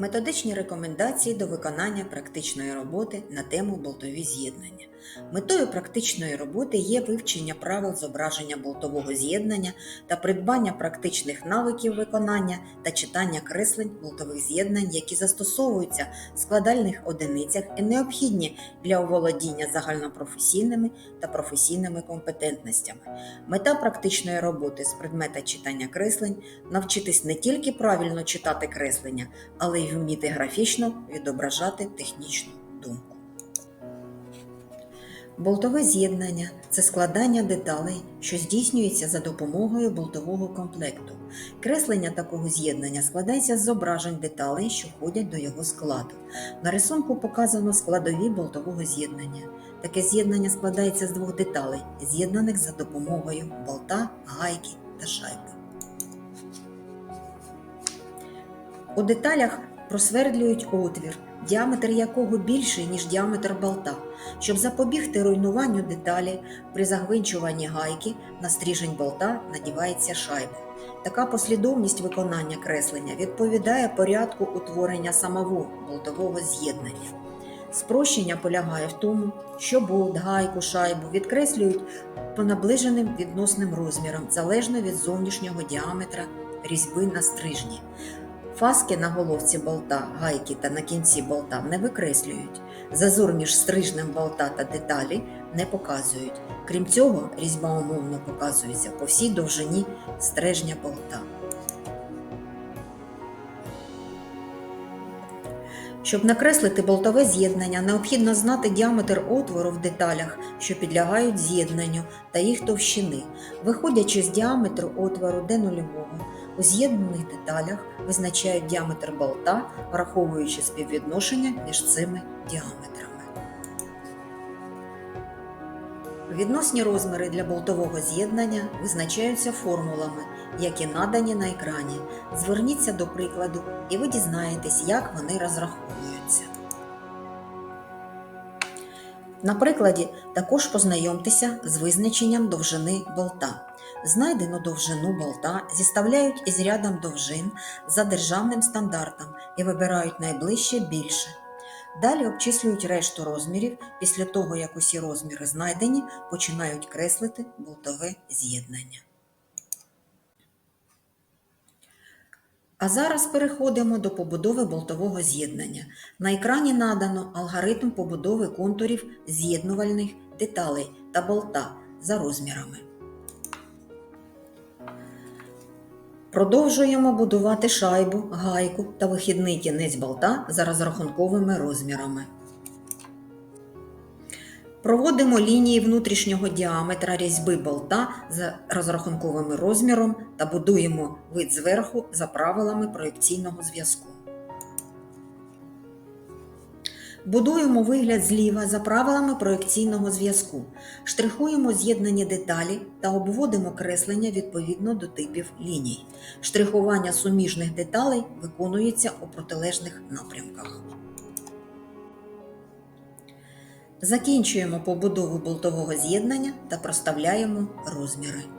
Методичні рекомендації до виконання практичної роботи на тему болтові з'єднання. Метою практичної роботи є вивчення правил зображення болтового з'єднання та придбання практичних навиків виконання та читання креслень болтових з'єднань, які застосовуються в складальних одиницях і необхідні для оволодіння загальнопрофесійними та професійними компетентностями. Мета практичної роботи з предмета читання креслень навчитись не тільки правильно читати креслення, але й вміти графічно відображати технічну думку. Болтове з'єднання це складання деталей, що здійснюється за допомогою болтового комплекту. Креслення такого з'єднання складається з зображень деталей, що входять до його складу. На рисунку показано складові болтового з'єднання. Таке з'єднання складається з двох деталей, з'єднаних за допомогою болта, гайки та шайби. У деталях просвердлюють отвір, діаметр якого більший, ніж діаметр болта. Щоб запобігти руйнуванню деталі, при загвинчуванні гайки на стрижень болта надівається шайба. Така послідовність виконання креслення відповідає порядку утворення самого болтового з'єднання. Спрощення полягає в тому, що болт, гайку, шайбу відкреслюють по наближеним відносним розмірам залежно від зовнішнього діаметра різьби на стрижні. Фаски на головці болта, гайки та на кінці болта не викреслюють. Зазор між стрижнем болта та деталі не показують. Крім цього, різьба умовно показується по всій довжині стрижня болта. Щоб накреслити болтове з'єднання, необхідно знати діаметр отвору в деталях, що підлягають з'єднанню, та їх товщини. Виходячи з діаметру отвору D0, у з'єднаних деталях визначають діаметр болта, враховуючи співвідношення між цими діаметрами. Відносні розміри для болтового з'єднання визначаються формулами, які надані на екрані. Зверніться до прикладу, і ви дізнаєтесь, як вони розраховуються. На прикладі також познайомтеся з визначенням довжини болта. Знайдену довжину болта зіставляють із рядом довжин за державним стандартом і вибирають найближче більше. Далі обчислюють решту розмірів. Після того, як усі розміри знайдені, починають креслити болтове з'єднання. А зараз переходимо до побудови болтового з'єднання. На екрані надано алгоритм побудови контурів з'єднувальних деталей та болта за розмірами. Продовжуємо будувати шайбу, гайку та вихідний кінець болта за розрахунковими розмірами. Проводимо лінії внутрішнього діаметра різьби болта за розрахунковим розміром та будуємо вид зверху за правилами проекційного зв'язку. Будуємо вигляд зліва за правилами проекційного зв'язку. Штрихуємо з'єднані деталі та обводимо креслення відповідно до типів ліній. Штрихування суміжних деталей виконується у протилежних напрямках. Закінчуємо побудову болтового з'єднання та проставляємо розміри.